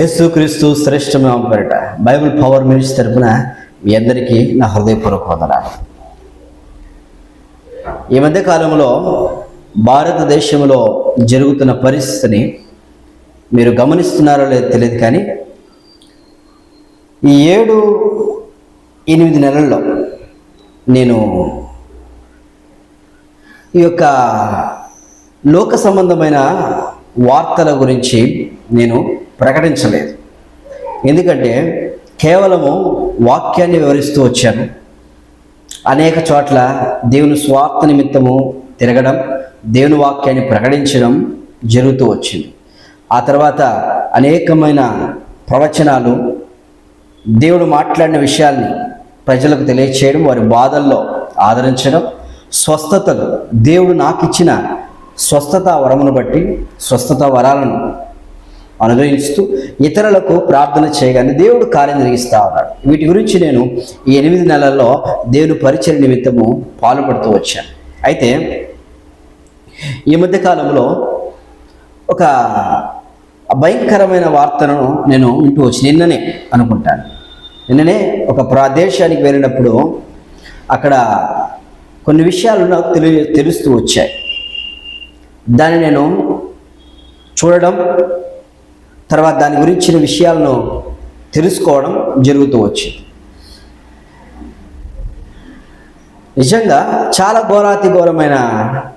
యేసుక్రీస్తు శ్రేష్టమైన పేరిట బైబిల్ పవర్ మినిట్స్ తరపున మీ అందరికీ నా హృదయపూర్వక వందనాలు. ఈ మధ్య కాలంలో భారతదేశంలో జరుగుతున్న పరిస్థితిని మీరు గమనిస్తున్నారో లేదో తెలియదు కానీ ఈ ఏడు ఎనిమిది నెలల్లో నేను ఈ యొక్క లోక సంబంధమైన వార్తల గురించి నేను ప్రకటించలేదు. ఎందుకంటే కేవలము వాక్యాన్ని వివరిస్తూ వచ్చాను. అనేక చోట్ల దేవుని స్వార్థ నిమిత్తము తిరగడం దేవుని వాక్యాన్ని ప్రకటించడం జరుగుతూ వచ్చింది. ఆ తర్వాత అనేకమైన ప్రవచనాలు దేవుడు మాట్లాడిన విషయాల్ని ప్రజలకు తెలియచేయడం వారి బాధల్లో ఆదరించడం స్వస్థతలు. దేవుడు నాకు ఇచ్చిన స్వస్థత వరమును బట్టి స్వస్థత వరాలను అనుగ్రహిస్తూ ఇతరులకు ప్రార్థన చేయగానే దేవుడు కార్యం జరిగిస్తూ ఉన్నాడు. వీటి గురించి నేను ఈ ఎనిమిది నెలల్లో దేవుని పరిచయ నిమిత్తము పాల్పడుతూ వచ్చాను. అయితే ఈ మధ్య కాలంలో ఒక భయంకరమైన వార్తను నేను వింటూ వచ్చి నిన్ననే అనుకుంటాను. నిన్ననే ఒక ప్రదేశానికి వెళ్ళినప్పుడు అక్కడ కొన్ని విషయాలు నాకు తెలి తెలుస్తూ వచ్చాయి. దాన్ని నేను చూడడం తర్వాత దాని గురించిన విషయాలను తెలుసుకోవడం జరుగుతూ వచ్చింది. నిజంగా చాలా ఘోరాతి ఘోరమైన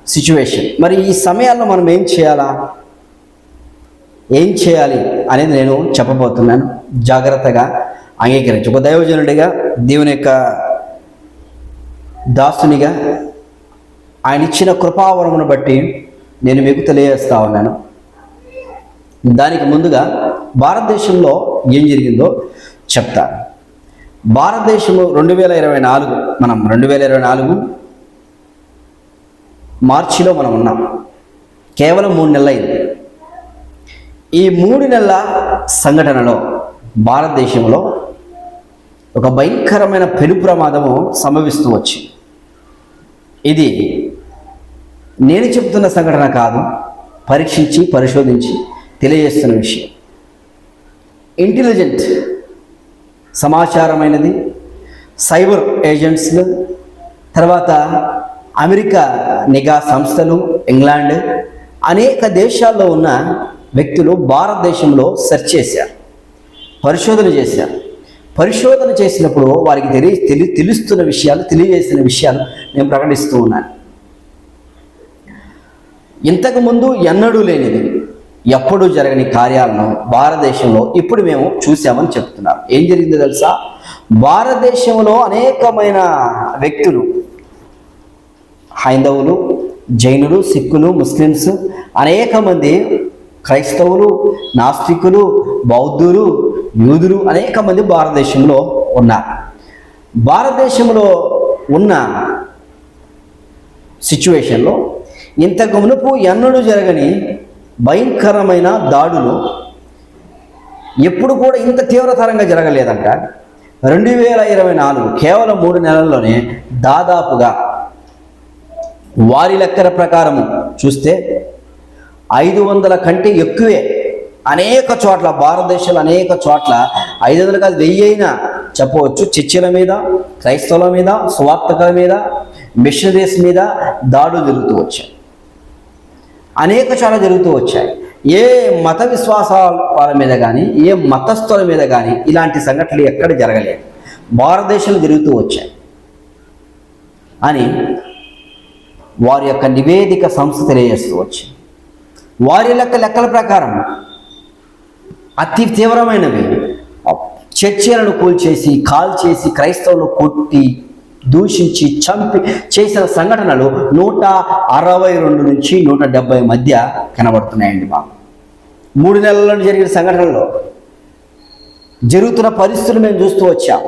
సిచ్యువేషన్ మరి ఈ సమయాల్లో మనం ఏం చేయాలా? ఏం చేయాలి అనేది నేను చెప్పబోతున్నాను. జాగ్రత్తగా అంగీకరించి. ఒక దైవజనుడిగా దేవుని యొక్క దాసునిగా ఆయన ఇచ్చిన కృపావరమును బట్టి నేను మీకు తెలియజేస్తా ఉన్నాను. దానికి ముందుగా భారతదేశంలో ఏం జరిగిందో చెప్తాను. భారతదేశంలో రెండు వేల ఇరవై నాలుగు మనం రెండు వేల ఇరవై నాలుగు మార్చిలో మనం ఉన్నాం. కేవలం మూడు నెలలు ఈ మూడు నెలల సంఘటనలో భారతదేశంలో ఒక భయంకరమైన పెను ప్రమాదము సంభవిస్తూ వచ్చింది ఇది నేను చెప్తున్న సంఘటన కాదు. పరీక్షించి పరిశోధించి తెలియజేస్తున్న విషయం. ఇంటెలిజెంట్ సమాచారమైనది. సైబర్ ఏజెంట్స్లు తర్వాత అమెరికా నిఘా సంస్థలు ఇంగ్లాండ్ అనేక దేశాల్లో ఉన్న వ్యక్తులు భారతదేశంలో సెర్చ్ చేశారు పరిశోధన చేశారు. పరిశోధన చేసినప్పుడు వారికి తెలియ తెలి తెలుస్తున్న విషయాలు తెలియజేసిన విషయాలు నేను ప్రకటిస్తూ ఉన్నాను. ఇంతకుముందు ఎన్నడూ లేనిది. ఎప్పుడూ జరగని కార్యాలను భారతదేశంలో ఇప్పుడు మేము చూసామని చెప్తున్నారు. ఏం జరిగిందో తెలుసా? భారతదేశంలో అనేకమైన వ్యక్తులు హైందవులు జైనులు సిక్కులు ముస్లిమ్స్ అనేక మంది క్రైస్తవులు నాస్తికులు బౌద్ధులు యూదులు అనేక మంది భారతదేశంలో ఉన్నారు. భారతదేశంలో ఉన్న సిచ్యువేషన్లో ఇంతకు మునుపు ఎన్నడూ జరగని భయంకరమైన దాడులు ఎప్పుడు కూడా ఇంత తీవ్రతరంగా జరగలేదంట. రెండు వేల ఇరవై నాలుగు కేవలం మూడు నెలల్లోనే దాదాపుగా వారి లెక్కల ప్రకారము చూస్తే ఐదు వందల కంటే ఎక్కువే అనేక చోట్ల భారతదేశంలో అనేక చోట్ల ఐదు వందలు కాదు వెయ్యి అయినా చెప్పవచ్చు. చర్చిల మీద క్రైస్తవుల మీద స్వార్థకుల మీద మిషనరీస్ మీద దాడులు జరుగుతూ వచ్చాయి. అనేక చోట్ల జరుగుతూ వచ్చాయి. ఏ మత విశ్వాసాల వాళ్ళ మీద కానీ ఏ మతస్థుల మీద కానీ ఇలాంటి సంఘటనలు ఎక్కడ జరగలేదు. భారతదేశంలో జరుగుతూ వచ్చాయి. అని వారి యొక్క నివేదిక సంస్థ తెలియజేస్తూ వచ్చింది. వారి లెక్క లెక్కల ప్రకారం అతి తీవ్రమైనవి. చర్చలను కూల్చేసి కాల్చేసి క్రైస్తవులు కొట్టి దూషించి చంపి చేసిన సంఘటనలు నూట అరవై రెండు నుంచి నూట డెబ్బై మధ్య కనబడుతున్నాయండి మాకు. మూడు నెలల్లో జరిగిన సంఘటనలో. జరుగుతున్న పరిస్థితులు మేము చూస్తూ వచ్చాం.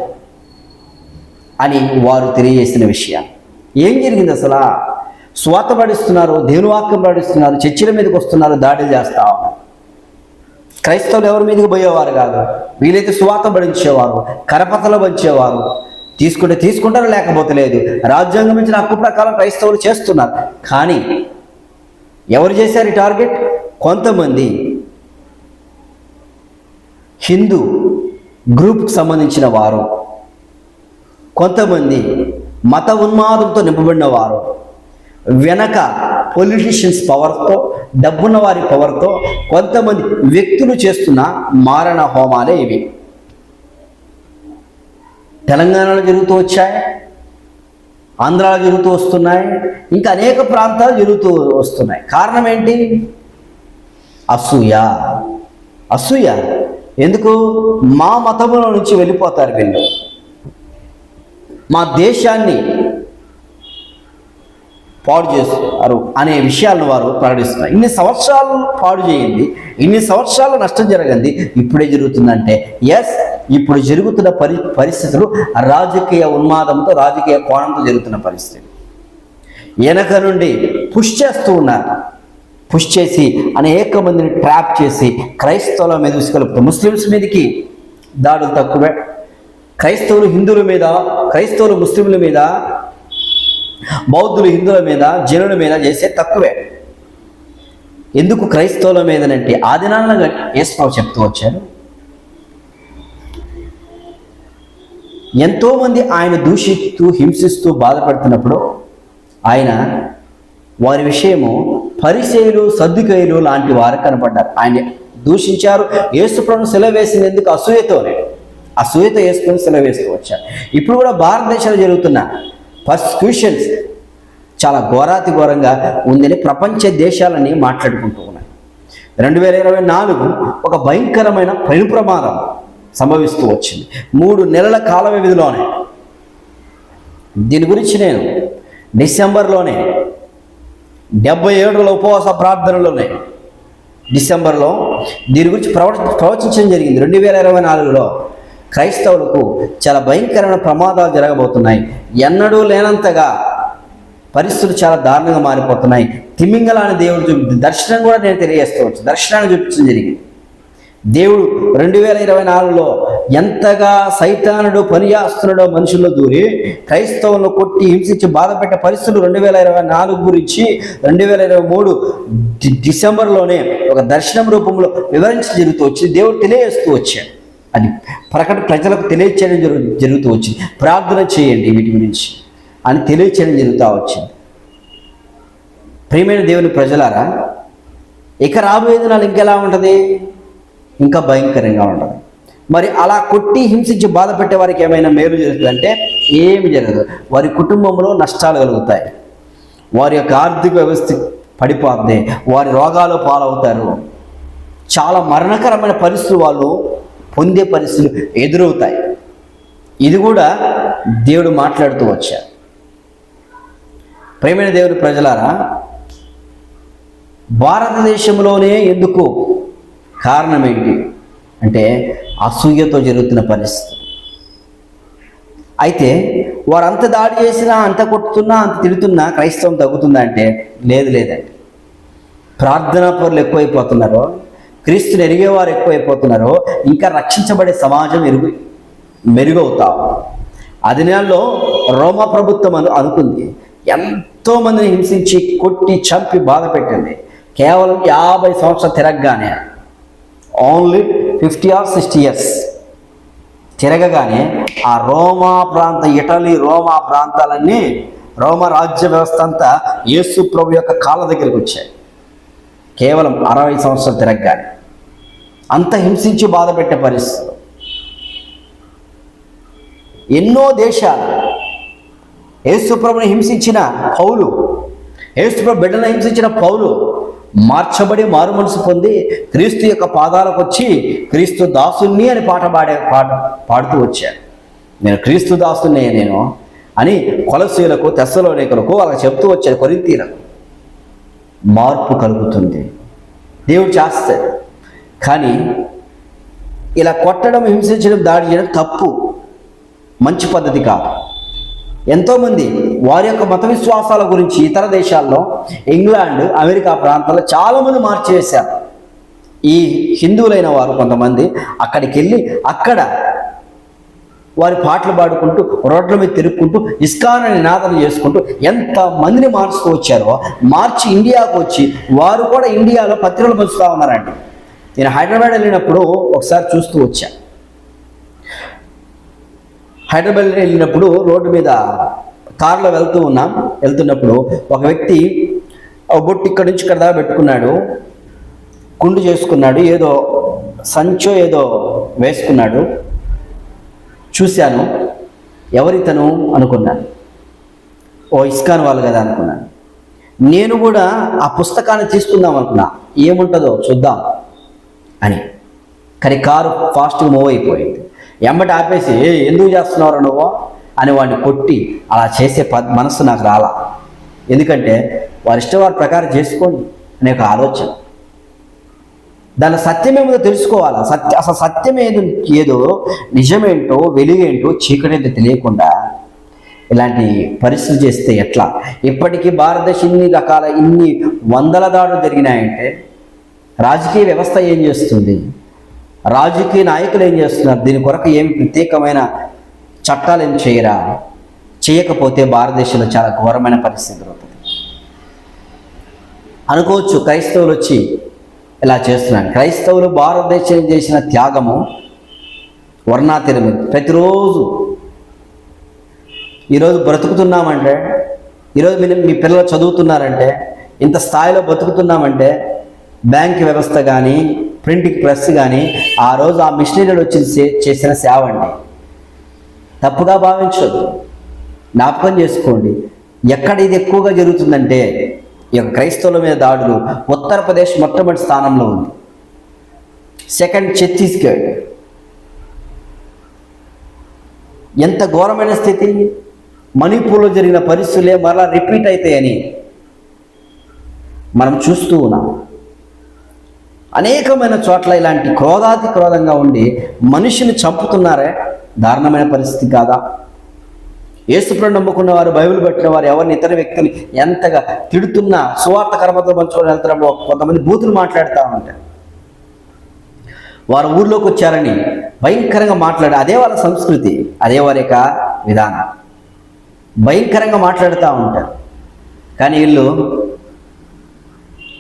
అని వారు తెలియజేసిన విషయం. ఏం జరిగింది అసలు? స్వాతపడిస్తున్నారు పడిస్తున్నారు పడిస్తున్నారు చర్చిల మీదకి వస్తున్నారు దాడులు చేస్తా ఉన్నారు. క్రైస్తవులు ఎవరి మీదకి పోయేవారు కాదు. వీలైతే స్వాత పడించేవారు కరపతలు పంచేవారు. తీసుకుంటే తీసుకుంటారు లేకపోతే లేదు. రాజ్యాంగం ఇచ్చిన హక్కు ప్రకారం క్రైస్తవులు చేస్తున్నారు. కానీ ఎవరు చేశారు ఈ టార్గెట్? కొంతమంది హిందూ గ్రూప్కి సంబంధించిన వారు. కొంతమంది మత ఉన్మాదంతో నింపబడిన వారు. వెనక పొలిటీషియన్స్ పవర్తో డబ్బున్న వారి పవర్తో కొంతమంది వ్యక్తులు చేస్తున్న మారణ హోమాలే ఇవి. తెలంగాణలో జరుగుతూ వచ్చాయి ఆంధ్రాలో జరుగుతూ వస్తున్నాయి ఇంకా అనేక ప్రాంతాలు జరుగుతూ వస్తున్నాయి. కారణం ఏంటి? అసూయ. అసూయ. ఎందుకు? మా మతంలో నుంచి వెళ్ళిపోతారు వీళ్ళు. మా దేశాన్ని పాడు చేస్తారు అనే విషయాలను వారు ప్రకటిస్తున్నారు. ఇన్ని సంవత్సరాలు పాడు చేయండి ఇన్ని సంవత్సరాలు నష్టం జరగంది ఇప్పుడే జరుగుతుందంటే ఎస్ ఇప్పుడు జరుగుతున్న పరి పరిస్థితులు రాజకీయ ఉన్మాదంతో రాజకీయ కోణంతో జరుగుతున్న పరిస్థితి వెనక నుండి పుష్ చేస్తూ ఉన్నారు. పుష్ చేసి అనేక మందిని ట్రాప్ చేసి క్రైస్తవుల మీద ఉసుకలుపుతూ ముస్లిమ్స్ మీదకి దాడులు తక్కువే. క్రైస్తవులు హిందువుల మీద క్రైస్తవులు ముస్లింల మీద బౌద్ధులు హిందువుల మీద జనుల మీద చేసే తక్కువే. ఎందుకు క్రైస్తవుల మీదనంటే ఆదినాలను దినాల్లో చెప్తూ వచ్చారు ఎంతోమంది ఆయన దూషిస్తూ హింసిస్తూ బాధపడుతున్నప్పుడు ఆయన వారి విషయము పరిచయులు సర్దుకయులు లాంటి వారు కనపడ్డారు. ఆయన దూషించారు. ఏసుప్రభును సెలవు ఎందుకు? అసూయతోనే. అసూయతో యేసుప్రభు సెలవేస్తూ వచ్చారు. ఇప్పుడు కూడా భారతదేశంలో జరుగుతున్న పర్సిక్యూషన్స్ చాలా ఘోరాతి ఘోరంగా ఉందని ప్రపంచ దేశాలని మాట్లాడుకుంటూ ఉన్నాయి. రెండు వేల ఇరవై నాలుగు ఒక భయంకరమైన పెను ప్రమాదం సంభవిస్తూ వచ్చింది. మూడు నెలల కాల వ్యవధిలోనే దీని గురించి నేను డిసెంబర్లోనే డెబ్బై ఏడుల ఉపవాస ప్రార్థనలోనే డిసెంబర్లో దీని గురించి ప్రవచ ప్రవచించడం జరిగింది. రెండు వేల ఇరవై నాలుగులో క్రైస్తవులకు చాలా భయంకరమైన ప్రమాదాలు జరగబోతున్నాయి. ఎన్నడూ లేనంతగా పరిస్థితులు చాలా దారుణంగా మారిపోతున్నాయి. తిమింగలాని దేవుడు చూపి దర్శనం కూడా నేను తెలియజేసుకోవచ్చు దర్శనాన్ని చూపించడం జరిగింది. దేవుడు రెండు వేల ఇరవై నాలుగులో ఎంతగా సైతానుడు పనిచేస్తున్నాడో మనుషుల్లో దూరి క్రైస్తవులను కొట్టి హింసించి బాధపెట్టే పరిస్థితులు రెండు వేల ఇరవై నాలుగు గురించి రెండు వేల ఇరవై మూడు డిసెంబర్లోనే ఒక దర్శనం రూపంలో వివరించి జరుగుతూ వచ్చింది. దేవుడు తెలియజేస్తూ వచ్చాడు. అది ప్రకట ప్రజలకు తెలియచేయడం జరుగు జరుగుతూ వచ్చింది. ప్రార్థన చేయండి వీటి గురించి అని తెలియచేయడం జరుగుతూ వచ్చింది. ప్రియమైన దేవుని ప్రజలారా ఇక రాబోయే దినాలు ఇంకెలా ఉంటుంది? ఇంకా భయంకరంగా ఉంటుంది. మరి అలా కొట్టి హింసించి బాధ పెట్టే వారికి ఏమైనా మేలు జరుగుతుందంటే ఏమి జరగదు. వారి కుటుంబంలో నష్టాలు కలుగుతాయి. వారి యొక్క ఆర్థిక వ్యవస్థ పడిపోతుంది వారి రోగాలు పాలవుతారు. చాలా మరణకరమైన పరిస్థితులు వాళ్ళు పొందే పరిస్థితులు ఎదురవుతాయి. ఇది కూడా దేవుడు మాట్లాడుతూ వచ్చారు ప్రేమైన దేవుని ప్రజలారా భారతదేశంలోనే ఎందుకు కారణం ఏంటి అంటే అసూయతో జరుగుతున్న పరిస్థితి. అయితే వారు అంత దాడి చేసినా అంత కొట్టుతున్నా అంత తిడుతున్నా క్రైస్తవం తగ్గుతుందా అంటే లేదు లేదండి. ప్రార్థనా పరులు ఎక్కువైపోతున్నారు క్రీస్తుని ఎరిగేవారు ఎక్కువైపోతున్నారు ఇంకా రక్షించబడే సమాజం ఎరుగు మెరుగవుతాం అది నెలలో రోమా ప్రభుత్వం అను అనుకుంది ఎంతో మందిని హింసించి కొట్టి చంపి బాధ పెట్టింది. కేవలం యాభై సంవత్సరాలు తిరగగానే only fifty or sixty years తిరగగానే ఆ రోమా ప్రాంత ఇటలీ రోమా ప్రాంతాలన్నీ రోమా రాజ్య వ్యవస్థ అంతా యేసు ప్రభు యొక్క కాళ్ళ దగ్గరికి వచ్చాయి. కేవలం అరవై సంవత్సరాలు తిరగగానే. అంత హింసించి బాధ పెట్టే పరిస్థితి ఎన్నో దేశాలు యేసుప్రభుని హింసించిన పౌలు యేసుప్రభు బిడ్డను హింసించిన పౌలు మార్చబడి మారు మనసు పొంది క్రీస్తు యొక్క పాదాలకు వచ్చి క్రీస్తు దాసుని అని పాట పాడే పాట పాడుతూ వచ్చాడు. నేను క్రీస్తు దాసునే నేను అని కొలసీలకు తెస్సలోనికలకు అలా చెప్తూ వచ్చాడు కొరింతీలకు మార్పు కలుగుతుంది. దేవుడు చేస్తాడు. కానీ ఇలా కొట్టడం హింసించడం దాడి చేయడం తప్పు మంచి పద్ధతి కాదు. ఎంతోమంది వారి యొక్క మత విశ్వాసాల గురించి ఇతర దేశాల్లో ఇంగ్లాండ్ అమెరికా ప్రాంతాల్లో చాలామంది మార్చివేశారు ఈ హిందువులైన వారు కొంతమంది అక్కడికి వెళ్ళి అక్కడ వారి పాటలు పాడుకుంటూ రోడ్ల మీద తిరుక్కుంటూ ఇస్కాన్ నినాదన చేసుకుంటూ ఎంత మందిని మార్చుతూ వచ్చారో మార్చి ఇండియాకు వచ్చి వారు కూడా ఇండియాలో పత్రికలు పంచుతూ ఉన్నారండి. నేను హైదరాబాద్ వెళ్ళినప్పుడు ఒకసారి చూస్తూ వచ్చాను హైదరాబాద్ వెళ్ళినప్పుడు రోడ్డు మీద కారులో వెళ్తూ ఉన్నాం. వెళ్తున్నప్పుడు ఒక వ్యక్తి బొట్టు ఇక్కడ నుంచి ఇక్కడ దాకా పెట్టుకున్నాడు. కుండు చేసుకున్నాడు. ఏదో సంచో ఏదో వేసుకున్నాడు. చూశాను. ఎవరితను అనుకున్నాను. ఓ ఇస్కాన్ వాళ్ళు కదా అనుకున్నాను. నేను కూడా ఆ పుస్తకాన్ని తీసుకుందాం అనుకున్నా. ఏముంటుందో చూద్దాం అని. కానీ కారు ఫాస్ట్గా మూవ్ అయిపోయింది. ఎమ్మటి ఆపేసి "ఏ, ఎందుకు చేస్తున్నావు నువ్వు? అని వాడిని కొట్టి అలా చేసే మనసు నాకు రాలా. ఎందుకంటే వారి ఇష్టం వారి ప్రకారం చేసుకోండి అనే ఒక ఆలోచన. దాని సత్యమేమో తెలుసుకోవాలి? సత్య అసలు సత్యం ఏదో ఏదో నిజమేంటో వెలుగేంటో చీకటేంటో తెలియకుండా ఇలాంటి పరిస్థితులు చేస్తే ఎట్లా? ఇప్పటికీ భారతదేశం ఇన్ని రకాల ఇన్ని వందల దాడులు జరిగినాయంటే రాజకీయ వ్యవస్థ ఏం చేస్తుంది? రాజకీయ నాయకులు ఏం చేస్తున్నారు? దీని కొరకు ఏమి ప్రత్యేకమైన చట్టాలు ఏం చేయరా? చేయకపోతే భారతదేశంలో చాలా ఘోరమైన పరిస్థితి అవుతుంది అనుకోవచ్చు క్రైస్తవులు వచ్చి ఇలా చేస్తున్నారు. క్రైస్తవులు భారతదేశం చేసిన త్యాగము వర్ణాతిరమి ప్రతిరోజు ఈరోజు బ్రతుకుతున్నామంటే ఈరోజు మీ మీ పిల్లలు చదువుతున్నారంటే ఇంత స్థాయిలో బతుకుతున్నామంటే బ్యాంక్ వ్యవస్థ కానీ ప్రింటింగ్ ప్రెస్ కానీ ఆ రోజు ఆ మిషనరీలు వచ్చి చేసిన సేవ అండి. తప్పుగా భావించొద్దు. జ్ఞాపకం చేసుకోండి. ఎక్కడ ఇది ఎక్కువగా జరుగుతుందంటే ఈ యొక్క క్రైస్తవుల మీద దాడులు ఉత్తరప్రదేశ్ మొట్టమొదటి స్థానంలో ఉంది. సెకండ్ ఛత్తీస్గఢ్. ఎంత ఘోరమైన స్థితి. మణిపూర్లో జరిగిన పరిస్థితులే మరలా రిపీట్ అవుతాయని మనం చూస్తూ ఉన్నాం. అనేకమైన చోట్ల ఇలాంటి క్రోధాతి క్రోధంగా ఉండి మనిషిని చంపుతున్నారే? దారుణమైన పరిస్థితి కాదా? ఏసుప్రం నమ్ముకున్న వారు బైబిల్ పట్టిన వారు ఎవరిని ఇతర వ్యక్తులు ఎంతగా తిడుతున్నా సువార్త కర్మతో పంచుకొని వెళ్తారో కొంతమంది బూతులు మాట్లాడుతూ ఉంటారు. వారు ఊర్లోకి వచ్చారని భయంకరంగా మాట్లాడే అదే వాళ్ళ సంస్కృతి అదే వారి యొక్క విధానం. భయంకరంగా మాట్లాడుతూ ఉంటారు. కానీ వీళ్ళు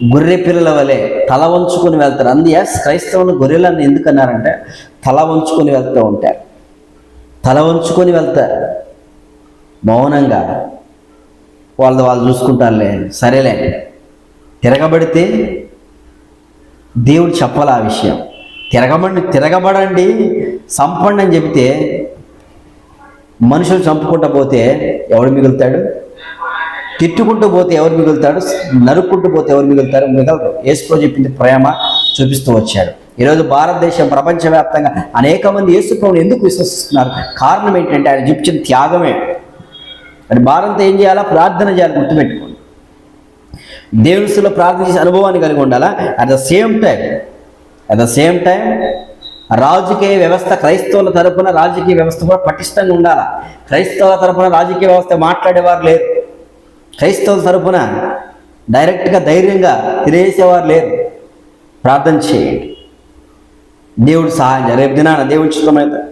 గొర్రె పిల్లల వలె తల వంచుకొని వెళ్తారు. అందుకే క్రైస్తవులు గొర్రెలను ఎందుకు అన్నారంటే తల వంచుకొని వెళ్తూ ఉంటారు. తల వంచుకొని వెళ్తారు. మౌనంగా వాళ్ళు వాళ్ళు చూసుకుంటారులే. సరేలే. తిరగబడితే దేవుడు చెప్పాలి ఆ విషయం. తిరగబడి తిరగబడండి సంపండి అని చెబితే మనుషులు చంపుకుంటా పోతే ఎవడు మిగులుతాడు? తిట్టుకుంటూ పోతే ఎవరు మిగులుతాడు నరుక్కుంటూ పోతే ఎవరు మిగులుతారు? మిగలరు. యేసుప్రభు చెప్పింది ప్రేమ చూపిస్తూ వచ్చాడు. ఈరోజు భారతదేశం ప్రపంచవ్యాప్తంగా అనేక మంది యేసుప్రభుని ఎందుకు విశ్వసిస్తున్నారు? కారణం ఏంటంటే ఆయన చూపించిన త్యాగమే. మరి భారత ఏం చేయాలా? ప్రార్థన చేయాలి గుర్తుపెట్టుకోండి. దేవునిలో ప్రార్థన చేసే అనుభవాన్ని కలిగి ఉండాలా? At the same time at the same time రాజకీయ వ్యవస్థ క్రైస్తవుల తరపున రాజకీయ వ్యవస్థ కూడా పటిష్టంగా ఉండాలా? క్రైస్తవుల తరపున రాజకీయ వ్యవస్థ మాట్లాడేవారు లేరు. క్రైస్తవుల తరపున డైరెక్ట్గా ధైర్యంగా తెలియజేసేవారు లేరు. ప్రార్థన చేయండి. దేవుడు సహాయం రేపు దినాన దేవుడి చిత్తమైతే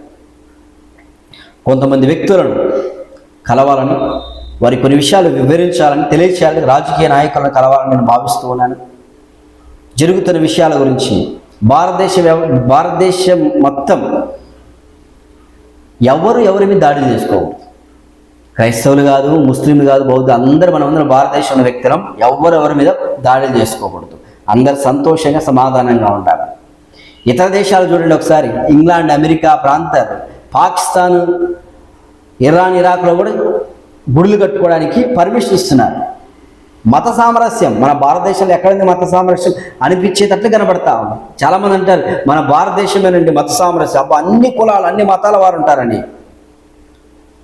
కొంతమంది వ్యక్తులను కలవాలని వారి కొన్ని విషయాలు వివరించాలని తెలియచేయాలని రాజకీయ నాయకులను కలవాలని నేను భావిస్తూ ఉన్నాను. జరుగుతున్న విషయాల గురించి భారతదేశ వ్యవ- భారతదేశం మొత్తం ఎవరు ఎవరి మీద దాడి చేసుకోవద్దు క్రైస్తవులు కాదు ముస్లింలు కాదు బౌద్ధ అందరూ మనం అందరం భారతదేశంలో వ్యక్తులం ఎవరెవరి మీద దాడులు చేసుకోకూడదు. అందరు సంతోషంగా సమాధానంగా ఉండాలి. ఇతర దేశాలు చూడండి ఒకసారి. ఇంగ్లాండ్ అమెరికా ప్రాంతాలు. పాకిస్తాన్ ఇరాన్ ఇరాక్లో కూడా గుడులు కట్టుకోవడానికి పర్మిషన్ ఇస్తున్నారు. మత సామరస్యం. మన భారతదేశంలో ఎక్కడైంది మత సామరస్యం అనిపించేటట్లు కనబడతా ఉంది. చాలామంది అంటారు మన భారతదేశమేనండి మత సామరస్యం. అబ్బా అన్ని కులాలు అన్ని మతాల వారు ఉంటారని.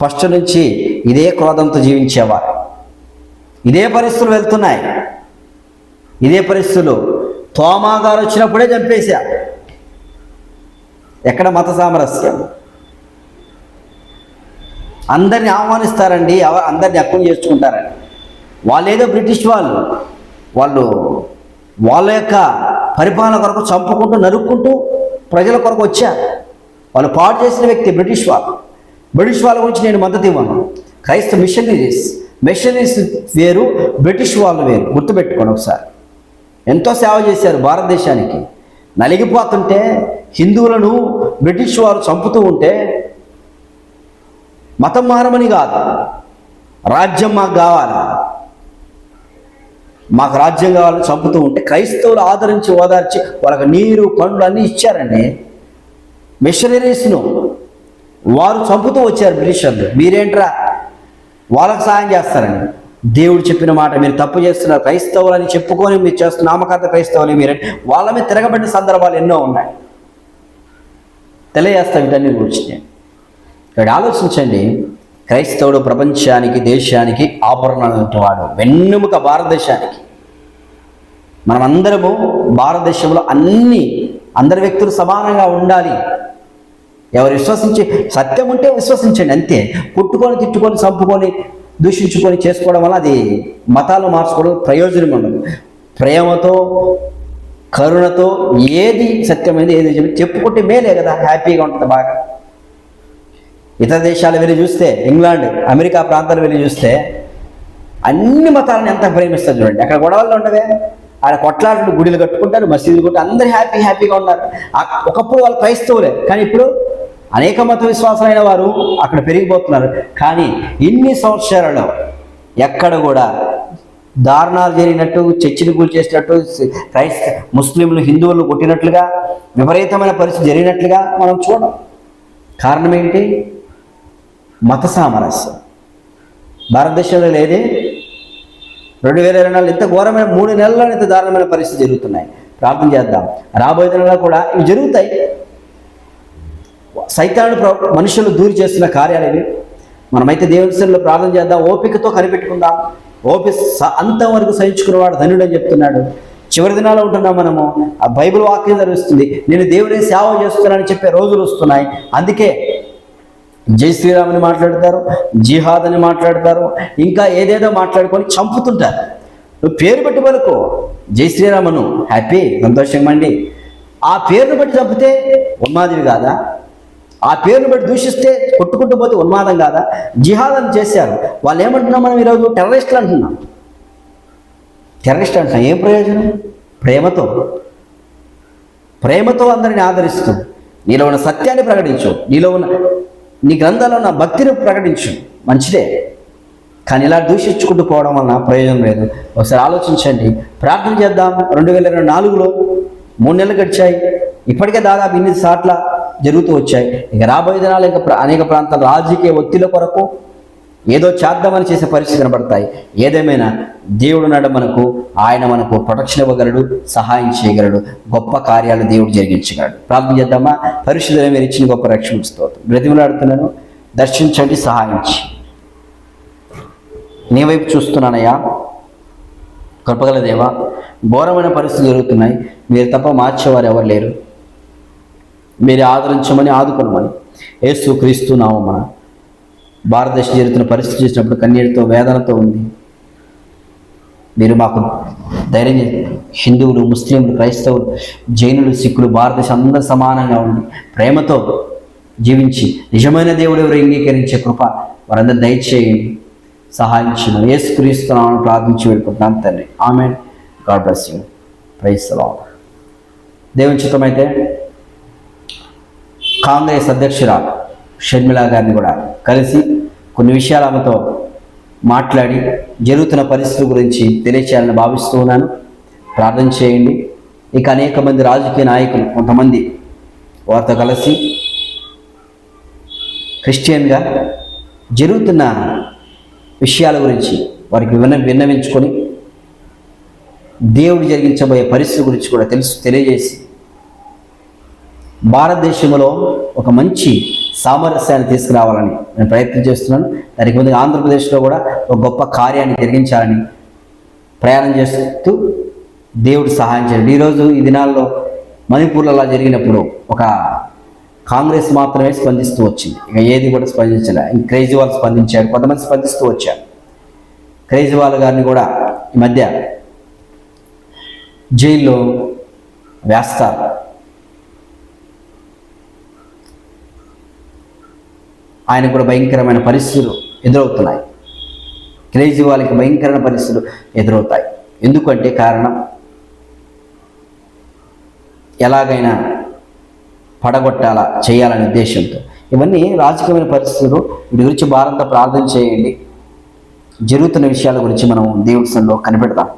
ఫస్ట్ నుంచి ఇదే క్రోధంతో జీవించేవారు. ఇదే పరిస్థితులు వెళ్తున్నాయి. ఇదే పరిస్థితులు తోమా గారు వచ్చినప్పుడే చంపేశా. ఎక్కడ మత సామరస్యం? అందరిని ఆహ్వానిస్తారండి అందరిని అక్కువ చేసుకుంటారండి. వాళ్ళు ఏదో బ్రిటిష్ వాళ్ళు వాళ్ళు వాళ్ళ యొక్క పరిపాలన కొరకు చంపుకుంటూ నరుక్కుంటూ ప్రజల కొరకు వచ్చారు. వాళ్ళు పాడు చేసిన వ్యక్తి బ్రిటిష్ వాళ్ళు. బ్రిటిష్ వాళ్ళ గురించి నేను మద్దతు ఇవ్వను. క్రైస్త మిషనరీస్ మిషనరీస్ వేరు బ్రిటిష్ వాళ్ళు వేరు. గుర్తుపెట్టుకోండి ఒకసారి. ఎంతో సేవ చేశారు భారతదేశానికి. నలిగిపోతుంటే హిందువులను బ్రిటిష్ వారు చంపుతూ ఉంటే మతం మారమని కాదు. రాజ్యం మాకు కావాలి. మాకు రాజ్యం కావాలని చంపుతూ ఉంటే క్రైస్తవులు ఆదరించి ఓదార్చి వాళ్ళకి నీరు పండ్లు అన్నీ ఇచ్చారండి. మిషనరీస్ను వారు చంపుతూ వచ్చారు బ్రిటిషర్లు. మీరేంట్రా? వాళ్ళకు సాయం చేస్తారని. దేవుడు చెప్పిన మాట మీరు తప్పు చేస్తున్నారు క్రైస్తవులని చెప్పుకొని మీరు చేస్తున్న నామకార్థ క్రైస్తవులు మీరే. వాళ్ళ మీద తిరగబడిన సందర్భాలు ఎన్నో ఉన్నాయి. తెలియజేస్తాం వీటన్ని గురించి నేను. ఇక్కడ ఆలోచించండి. క్రైస్తవుడు ప్రపంచానికి దేశానికి ఆభరణాలు వాడు. వెన్నెముక భారతదేశానికి. మనమందరము భారతదేశంలో అన్ని అందరి వ్యక్తులు సమానంగా ఉండాలి. ఎవరు విశ్వసించి సత్యం ఉంటే విశ్వసించండి అంతే. కొట్టుకొని తిట్టుకొని చంపుకొని దూషించుకొని చేసుకోవడం వల్ల అది మతాలు మార్చుకోవడం ప్రయోజనం ఉండదు. ప్రేమతో కరుణతో ఏది సత్యమైనది ఏది నిజమైనది చెప్పుకుంటే మేలే కదా హ్యాపీగా ఉంటుంది బాగా. ఇతర దేశాలు వెళ్ళి చూస్తే ఇంగ్లాండ్ అమెరికా ప్రాంతాలు వెళ్ళి చూస్తే అన్ని మతాలను ఎంత ప్రేమిస్తారు చూడండి. అక్కడ గొడవలు ఉండవే. ఆడ కొట్లాటలు గుడిలు కట్టుకుంటారు మసీదులు కొట్టి అందరు హ్యాపీ హ్యాపీగా ఉన్నారు. ఒకప్పుడు వాళ్ళు క్రైస్తవులే కానీ ఇప్పుడు అనేక మత విశ్వాసమైన వారు అక్కడ పెరిగిపోతున్నారు. కానీ ఇన్ని సంవత్సరాలలో ఎక్కడ కూడా దారుణాలు జరిగినట్టు చర్చిని కూల్ చేసినట్టు క్రైస్త ముస్లింలు హిందువులు కొట్టినట్లుగా విపరీతమైన పరిస్థితి జరిగినట్లుగా మనం చూడం కారణం ఏంటి? మత సామరస్యం. భారతదేశంలో లేదే రెండు వేల ఇరవై నాలుగు ఇంత ఘోరమైన మూడు నెలల్లో ఇంత దారుణమైన పరిస్థితి జరుగుతున్నాయి. ప్రార్థన చేద్దాం. రాబోయే నెలలో కూడా ఇవి జరుగుతాయి. సైతాను ప్ర- మనుషులు దూరి చేస్తున్న కార్యాలు ఇవి. మనమైతే దేవుని ప్రార్థన చేద్దాం. ఓపికతో కనిపెట్టుకుందాం. ఓపిక అంతం అంతవరకు సహించుకున్నవాడు ధనుడు అని చెప్తున్నాడు. చివరి దినాల్లో ఉంటున్నాం మనము. ఆ బైబిల్ వాక్యం జరుగుతుంది. నేను దేవుని సేవ చేస్తున్నానని చెప్పే రోజులు వస్తున్నాయి. అందుకే జై శ్రీరామ్ అని మాట్లాడతారు జిహాద్ అని మాట్లాడతారు ఇంకా ఏదేదో మాట్లాడుకొని చంపుతుంటారు. నువ్వు పేరు పెట్టి వరకు జై శ్రీరామను హ్యాపీ సంతోషంగా అండి ఆ పేరును బట్టి చంపితే ఉన్మాదివి కాదా? ఆ పేరును బట్టి దూషిస్తే కొట్టుకుంటూ పోతే ఉన్మాదం కాదా? జిహాద్ అని చేశారు. వాళ్ళు ఏమంటున్నాం మనం ఈరోజు? టెర్రరిస్టులు అంటున్నాం. టెర్రరిస్ట్ అంటున్నాం. ఏం ప్రయోజనం? ప్రేమతో. ప్రేమతో అందరిని ఆదరిస్తూ. నీలో ఉన్న సత్యాన్ని ప్రకటించు. నీలో ఉన్న నీ గ్రంథాల్లో నా భక్తిని ప్రకటించు. మంచిదే. కానీ ఇలా దూషించుకుంటూ పోవడం వలన ప్రయోజనం లేదు. ఒకసారి ఆలోచించండి. ప్రార్థన చేద్దాం. రెండు వేల ఇరవై నాలుగులో మూడు నెలలు గడిచాయి. ఇప్పటికే దాదాపు ఇన్ని సార్ల జరుగుతూ వచ్చాయి. ఇక రాబోయే దినాలు ఇంకా అనేక ప్రాంతాలు రాజకీయ ఒత్తిళ్ళ కొరకు ఏదో చేద్దామని చేసే పరిస్థితి కనబడతాయి. ఏదేమైనా దేవుడు నాడు మనకు ఆయన మనకు ప్రొటెక్షన్ ఇవ్వగలడు సహాయం చేయగలడు గొప్ప కార్యాలు దేవుడు జరిగించగలడు. ప్రార్థన చేద్దామా? పరిశుద్ధుల మీరు ఇచ్చిన గొప్ప రక్షణ స్తోత్రం. బ్రతిమలాడుతున్నాను దర్శించండి సహాయించి. నీ వైపు చూస్తున్నానయ్యా. కృపగల దేవా ఘోరమైన పరిస్థితులు జరుగుతున్నాయి. మీరు తప్ప మార్చేవారు ఎవరు లేరు. మీరు ఆదరించమని ఆదుకోనమని ఏసు క్రీస్తు నామమున భారతదేశం జరుగుతున్న పరిస్థితి చూసినప్పుడు కన్నీటితో వేదనతో ఉంది. మీరు మాకు ధైర్యం హిందువులు ముస్లింలు క్రైస్తవులు జైనులు సిక్కులు భారతదేశం అందరూ సమానంగా ఉండి ప్రేమతో జీవించి నిజమైన దేవుడు ఎవరు అంగీకరించే కృప వారందరూ దయచేయండి. సహాయం చేయమని ఏసుక్రీస్తున్నామని ప్రార్థించి వెళ్ళుకుంటున్నాను తండ్రి. ఆమె గాడ్ బ్లెస్ యూ. ప్రైస్ దేవుని చిత్తమైతే కాంగ్రెస్ అధ్యక్షురాలు షర్మిల గారిని కూడా కలిసి కొన్ని విషయాలు ఆమెతో మాట్లాడి జరుగుతున్న పరిస్థితుల గురించి తెలియచేయాలని భావిస్తూ ఉన్నాను. ప్రార్థన చేయండి. ఇక అనేక మంది రాజకీయ నాయకులు కొంతమంది వారితో కలిసి క్రిస్టియన్గా జరుగుతున్న విషయాల గురించి వారికి విన్న విన్నవించుకొని దేవుడు జరిగించబోయే పరిస్థితి గురించి కూడా తెలుసు తెలియజేసి భారతదేశంలో ఒక మంచి సామరస్యాన్ని తీసుకురావాలని నేను ప్రయత్నం చేస్తున్నాను. దానికి ముందు ఆంధ్రప్రదేశ్లో కూడా ఒక గొప్ప కార్యాన్ని జరిగించాలని ప్రయాణం చేస్తూ దేవుడు సహాయం చేయండి. ఈరోజు ఈ దినాల్లో మణిపూర్లో అలా జరిగినప్పుడు ఒక కాంగ్రెస్ మాత్రమే స్పందిస్తూ వచ్చింది. ఇక ఏది కూడా స్పందించలే. ఇంక కేజ్రీవాల్ స్పందించాడు కొంతమంది స్పందిస్తూ వచ్చారు. కేజ్రీవాల్ గారిని కూడా ఈ మధ్య జైల్లో వేస్తారు. ఆయన కూడా భయంకరమైన పరిస్థితులు ఎదురవుతున్నాయి. కేజ్రీవాల్కి భయంకరమైన పరిస్థితులు ఎదురవుతాయి. ఎందుకంటే కారణం? ఎలాగైనా పడగొట్టాలా చేయాలనే ఉద్దేశంతో. ఇవన్నీ రాజకీయమైన పరిస్థితులు. వీటి గురించి భారత ప్రార్థన చేయండి. జరుగుతున్న విషయాల గురించి మనం దేవుడి కనిపెడతాం